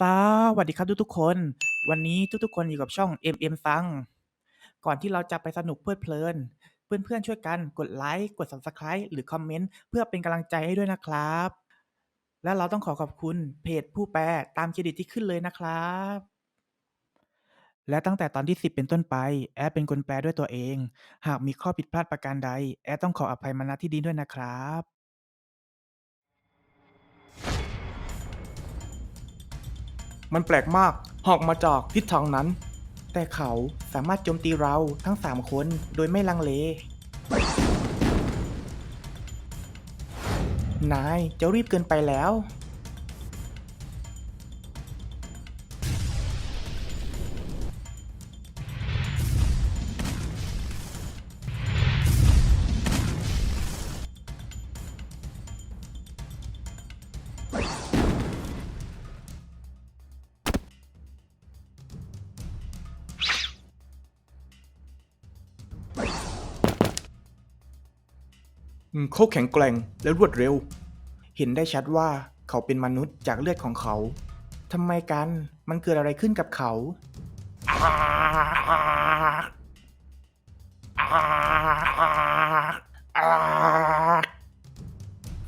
สวัสดีครับทุกๆคน วันนี้ทุกๆคนอยู่กับช่อง MM ซัง ก่อนที่เราจะไปสนุกเพลิดเพลิน เพื่อนๆช่วยกันกดไลค์กด Subscribe หรือคอมเมนต์เพื่อเป็นกำลังใจให้ด้วยนะครับ และเราต้องขอขอบคุณเพจผู้แปลตามเครดิตที่ขึ้นเลยนะครับ และตั้งแต่ตอนที่ 10 เป็นต้นไป แอดเป็นคนแปลด้วยตัวเอง หากมีข้อผิดพลาดประการใด แอดต้องขออภัยมาณที่นี้ด้วยนะครับ มันแปลกมากหอกมาจากทิศทางนั้น แต่เขาสามารถโจมตีเราทั้ง3คนโดยไม่ลังเล นายจะรีบเกินไปแล้ว เขาแข็งแกร่งและรวดเร็ว เห็นได้ชัดว่าเขาเป็นมนุษย์จากเลือดของเขาทำไมกันมันเกิดอะไรขึ้นกับเขา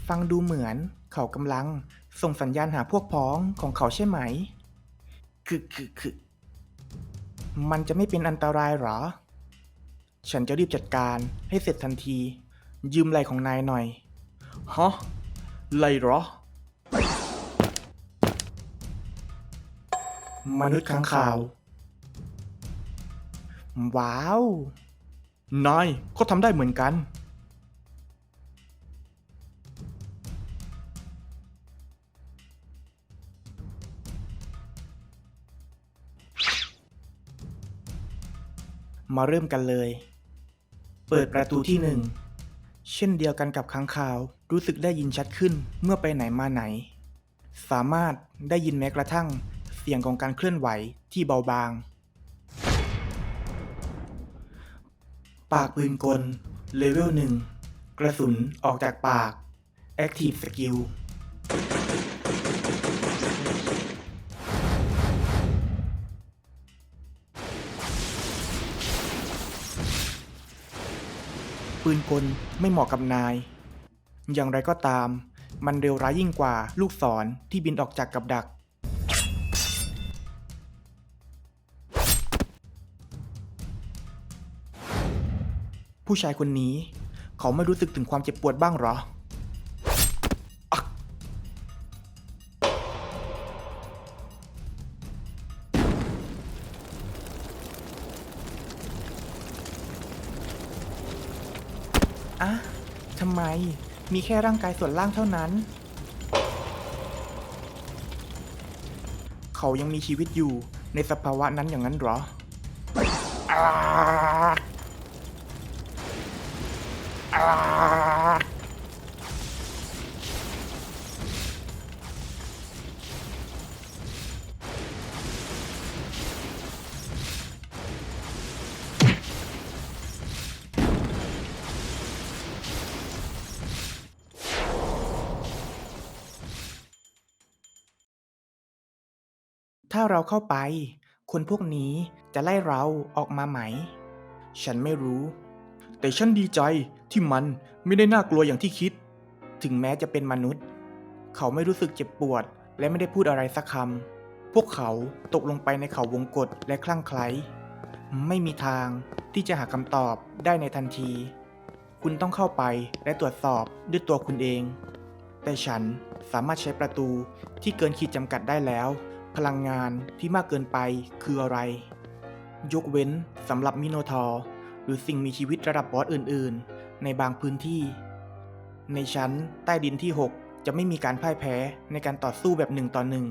ฟังดูเหมือนเขากำลังส่งสัญญาณหาพวกพ้องของเขาใช่ไหม คือคือคือมันจะไม่เป็นอันตรายหรอ ฉันจะรีบจัดการให้เสร็จทันที ยืมไหลของนายหน่อย ฮะไรเหรอ มนุษย์ค้างคาว ว้าว นายก็ทำได้เหมือนกัน มาเริ่มกันเลย เปิดประตูที่หนึ่ง เช่นเดียวกันกับค้างคาว รู้สึกได้ยินชัดขึ้นเมื่อไปไหนมาไหน สามารถได้ยินแม้กระทั่ง เสียงของการเคลื่อนไหวที่เบาบาง ปากปืนกล เลเวลหนึ่ง กระสุนออกจากปาก Active Skill ปืนกลไม่เหมาะกับนาย อย่างไรก็ตาม มันเร็วร้ายยิ่งกว่าลูกศรที่บินออกจากกับดัก ผู้ชายคนนี้ เขาไม่รู้สึกถึงความเจ็บปวดบ้างหรอ อะทำไม มีแค่ร่างกายส่วนล่างเท่านั้น เขายังมีชีวิตอยู่ในสภาวะนั้นอย่างนั้นหรออาอา ถ้าเราเข้าไป คนพวกนี้จะไล่เราออกมาไหม ฉันไม่รู้ แต่ฉันดีใจที่มันไม่ได้น่ากลัวอย่างที่คิด ถึงแม้จะเป็นมนุษย์ เขาไม่รู้สึกเจ็บปวด และไม่ได้พูดอะไรสักคำ พวกเขาตกลงไปในเขาวงกฏและคลั่งไคล้ไม่มีทางที่จะหาคำตอบได้ในทันที คุณต้องเข้าไปและตรวจสอบด้วยตัวคุณเอง แต่ฉันสามารถใช้ประตูที่เกินขีดจำกัดได้แล้ว ลังงานที่มากเกินไปคืออะไร ยกเว้นสำหรับมิโนทอร์หรือสิ่งมีชีวิตระดับบอสอื่น ๆ ในบางพื้นที่ ในชั้นใต้ดินที่ 6 จะไม่มีการพ่ายแพ้ในการต่อสู้แบบหนึ่งต่อหนึ่ง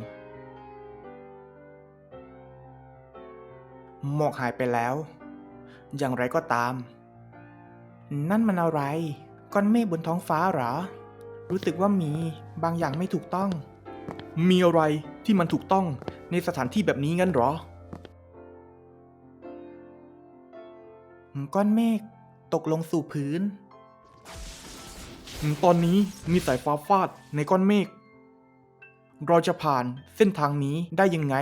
หมอกหายไปแล้ว อย่างไรก็ตาม นั่นมันอะไร ก้อนเมฆบนท้องฟ้าหรอ รู้สึกว่ามีบางอย่างไม่ถูกต้อง มีอะไรที่มันถูกต้องในสถานที่แบบนี้งั้นหรอ ก้อนเมฆตกลงสู่พื้น ตอนนี้มีสายฟ้าฟาดในก้อนเมฆ เราจะผ่านเส้นทางนี้ได้ยังไง